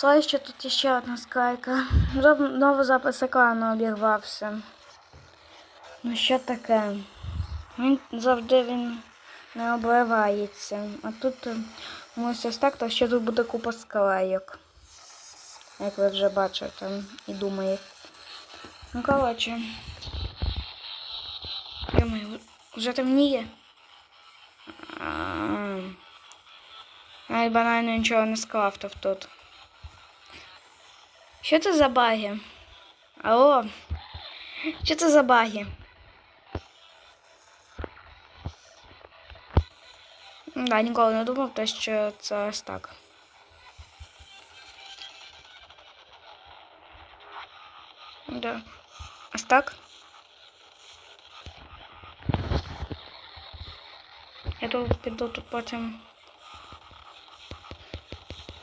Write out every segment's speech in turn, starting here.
Слай, що тут ще одна скайка. Знову запис екрану обірвався. Ну що таке? Він завжди він не обривається. А тут е, ось так, то ще тут буде купа склейок. Як ви вже бачите і думаєте. Ну, коротше. Йомаю, вже темніє. Ай, банально нічого не скрафтив тут. Що це за баги? Алло? Що це за баги? Да, ніколи не думав, те, що це ось так. Да. Ось так. Я тут піду тут потім.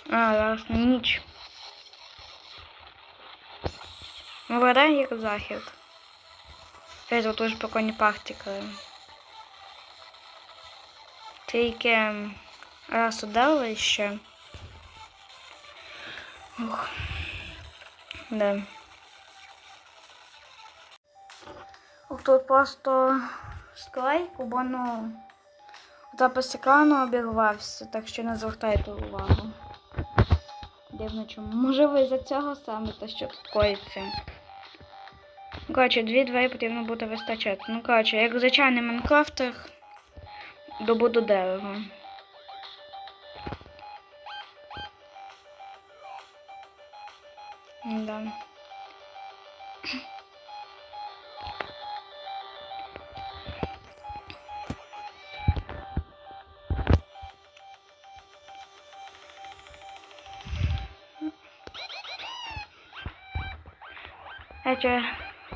А, зараз на ніч. Ну, вода як захід. Це тут прикольні практики. Тільки раз удали ще. Ух. Да. Ух, тут просто склейку, бо ну запис екрану обірвався, так що не звертайте увагу. Дивно чому. Може ви за цього саме те, що тут коїться. Ну, Коротше, дві двері потрібно буде вистачати. Ну, коротше, як звичайний Майнкрафтер, добуду дерево. Да.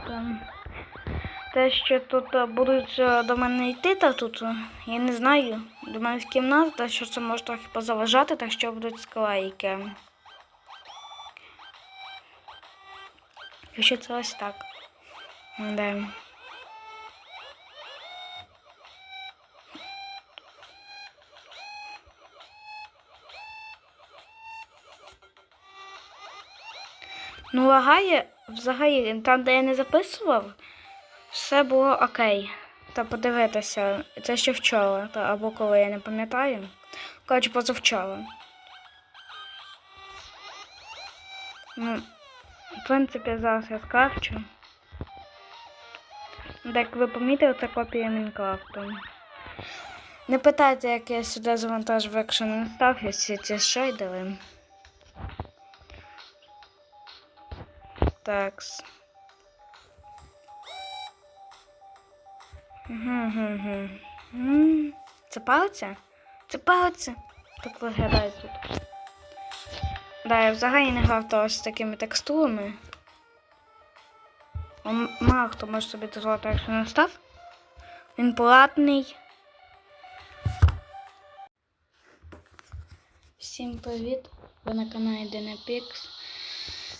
Там те, що тут е, будуть е, до мене йти, та тут е, я не знаю. До мене в кімнату, та що це може трохи позаважати, так що будуть склейки. Якщо це ось так. Да. Ну, лагає взагалі, там, де я не записував, все було окей. Та подивитися, це ще вчора, та, або коли я не пам'ятаю. Коротше, позавчора. Ну, в принципі, зараз я скрафчу. Як ви помітили, це копія Мінкрафту. Не питайте, як я сюди завантажив, якщо не став, якщо ці шейдери. Такс. Угу-гу-гу. Це палиця? Це палиця. Так виглядає тут. Да, я взагалі не грав то з такими текстурами. Мало хто може собі дозволити, якщо не став. Він платний. Всім привіт! Ви на каналі Динапікс.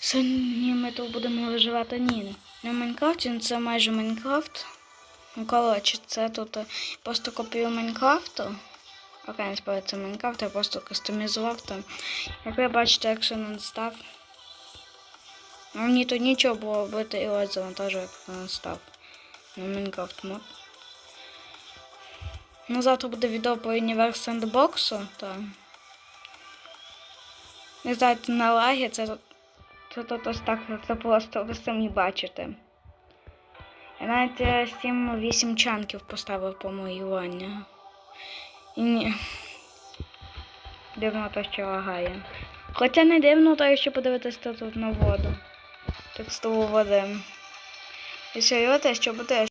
Сьогодні ми тут будемо виживати ні. Не в Майнкрафті, ну це майже Майнкрафт. Ну, коротше, це тут е, просто копію Майнкрафту. Окей, не справді це Майнкрафт, я просто кастомізував там. Як ви бачите, якщо не став. Ну, мені тут нічого було робити і ось завантажу, як не став. На Майнкрафт мод. Ну, завтра буде відео по універс сендбоксу, то. Не знаєте, на лагі це тут це тут ось так, це просто ви самі бачите. Я навіть 7-8 чанків поставив по моюванню. І ні. Дивно то, що лагає. Хоча не дивно, то якщо подивитися тут на воду. Текстову води. І серйозно, що буде,